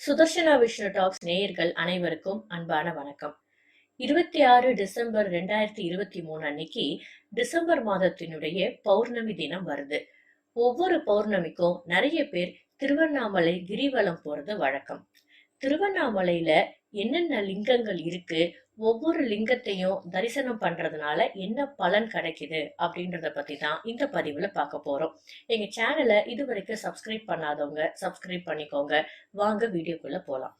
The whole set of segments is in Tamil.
சுதர்ஷனா விஷ்ணு டாக்ஸ் நேயர்கள் அனைவருக்கும் அன்பான வணக்கம். இருபத்தி ஆறு டிசம்பர் ரெண்டாயிரத்தி இருபத்தி மூணு அன்னைக்கு டிசம்பர் மாதத்தினுடைய பௌர்ணமி தினம் வருது. ஒவ்வொரு பௌர்ணமிக்கும் நிறைய பேர் திருவண்ணாமலை கிரிவலம் போறது வழக்கம். திருவண்ணாமலையில என்னென்ன லிங்கங்கள் இருக்கு ஒவ்வொரு லிங்கத்தையும் தரிசனம் பண்றதுனால என்ன பலன் கிடைக்குது அப்படின்றத பத்தி தான் இந்த பதிவுல பார்க்க போறோம். எங்க சேனலை இதுவரைக்கும் சப்ஸ்கிரைப் பண்ணாதவங்க சப்ஸ்கிரைப் பண்ணிக்கோங்க. வாங்க வீடியோக்குள்ள போலாம்.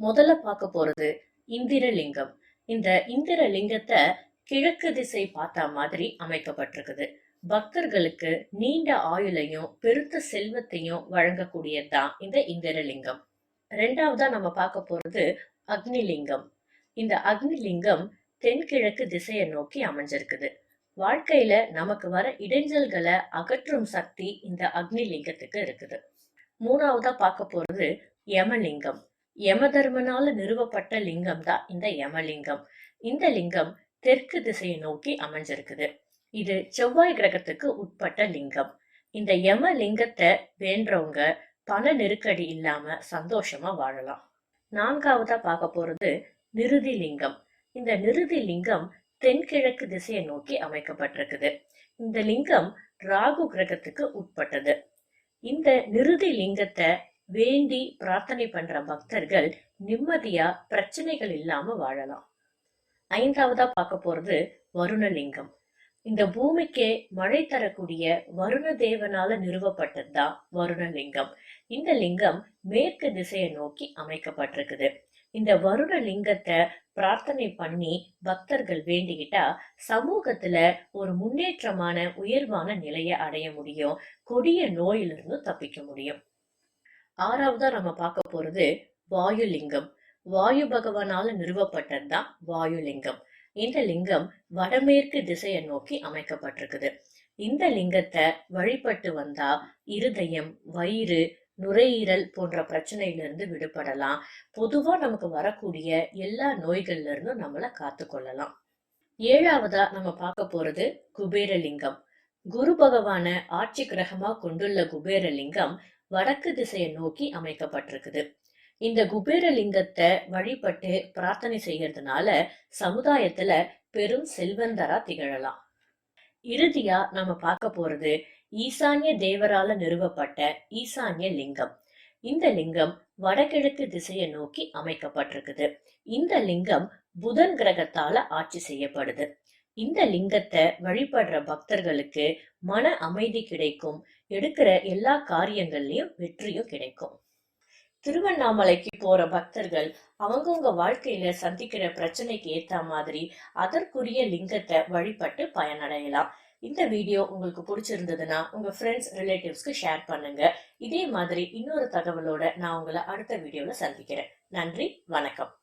முதல்ல பார்க்க போறது இந்திரலிங்கம். இந்த இந்திரலிங்கத்தை கிழக்கு திசை பார்த்தா மாதிரி அமைக்கப்பட்டிருக்குது. பக்தர்களுக்கு நீண்ட ஆயுளையும் பெருத்த செல்வத்தையும் வழங்கக்கூடியதுதான் இந்த இந்திரலிங்கம். ரெண்டாவதா நம்ம பார்க்க போறது அக்னிலிங்கம். இந்த அக்னிலிங்கம் தென்கிழக்கு திசையை நோக்கி அமைஞ்சிருக்குது. வாழ்க்கையில நமக்கு வர இடைஞ்சல்களை அகற்றும் சக்தி இந்த அக்னிலிங்கத்துக்கு இருக்குது. மூணாவதா பார்க்க போறது யமலிங்கம். யமதர்மனால நிறுவப்பட்ட லிங்கம் தான் இந்த யமலிங்கம். இந்த லிங்கம் தெற்கு திசையை நோக்கி அமைஞ்சிருக்குது. இது செவ்வாய் கிரகத்துக்கு உட்பட்ட லிங்கம். இந்த யம லிங்கத்தை வேண்டவங்க பண நெருக்கடி இல்லாம சந்தோஷமா வாழலாம். நான்காவதா பார்க்க போறது நிருதி லிங்கம். இந்த நிருதி லிங்கம் தென்கிழக்கு திசையை நோக்கி அமைக்கப்பட்டிருக்குது. இந்த லிங்கம் ராகு கிரகத்துக்கு உட்பட்டது. இந்த நிருதி லிங்கத்தை வேண்டி பிரார்த்தனை பண்ற பக்தர்கள் நிம்மதியா பிரச்சனைகள் இல்லாம வாழலாம். ஐந்தாவதா பார்க்க போறது வருணலிங்கம். இந்த பூமிக்கே மழை தரக்கூடிய வருண தேவனால நிறுவப்பட்டதுதான் வருணலிங்கம். இந்த லிங்கம் மேற்கு திசையை நோக்கி அமைக்கப்பட்டிருக்குது. இந்த வருண லிங்கத்தை பிரார்த்தனை பண்ணி பக்தர்கள் வேண்டிக்கிட்டா சமூகத்துல ஒரு முன்னேற்றமான உயர்வான நிலையை அடைய முடியும். கொடிய நோயிலிருந்து தப்பிக்க முடியும். ஆறாவதா நம்ம பார்க்க போறது வாயுலிங்கம். வாயு பகவானால நிறுவப்பட்டதுதான் வாயுலிங்கம். இந்த லிங்கம் வடமேற்கு திசையை நோக்கி அமைக்கப்பட்டிருக்குது. இந்த லிங்கத்தை வழிபட்டு வந்தா இருதயம் வயிறு நுரையீரல் போன்ற பிரச்சனையிலிருந்து விடுபடலாம். பொதுவா நமக்கு வரக்கூடிய எல்லா நோய்கள்ல இருந்தும் நம்மளை காத்து கொள்ளலாம் ஏழாவதா நம்ம பார்க்க போறது குபேரலிங்கம். குரு பகவான ஆட்சி கிரகமா கொண்டுள்ள குபேரலிங்கம் வடக்கு திசையை நோக்கி அமைக்கப்பட்டிருக்குது. இந்த குபேரலிங்கத்தை வழிபட்டு பிரார்த்தனை செய்யறதுனால சமுதாயத்துல பெரும் செல்வந்தரா திகழலாம். இறுதியா நம்ம பார்க்க போறது ஈசான்ய தேவரால நிறுவப்பட்ட ஈசான்ய லிங்கம். இந்த லிங்கம் வடகிழக்கு திசையை நோக்கி அமைக்கப்பட்டிருக்குது. இந்த லிங்கம் புதன் கிரகத்தால ஆட்சி செய்யப்படுது. இந்த லிங்கத்தை வழிபடுற பக்தர்களுக்கு மன அமைதி கிடைக்கும். எடுக்கிற எல்லா காரியங்கள்லயும் வெற்றியும் கிடைக்கும். திருவண்ணாமலைக்கு போற பக்தர்கள் அவங்கவுங்க வாழ்க்கையில சந்திக்கிற பிரச்சனைக்கு ஏத்த மாதிரி அதற்குரிய லிங்கத்தை வழிபட்டு பயனடையலாம். இந்த வீடியோ உங்களுக்கு பிடிச்சிருந்ததுன்னா உங்க ஃப்ரெண்ட்ஸ் ரிலேட்டிவ்ஸ்க்கு ஷேர் பண்ணுங்க. இதே மாதிரி இன்னொரு தகவலோட நான் உங்களை அடுத்த வீடியோல சந்திக்கிறேன். நன்றி வணக்கம்.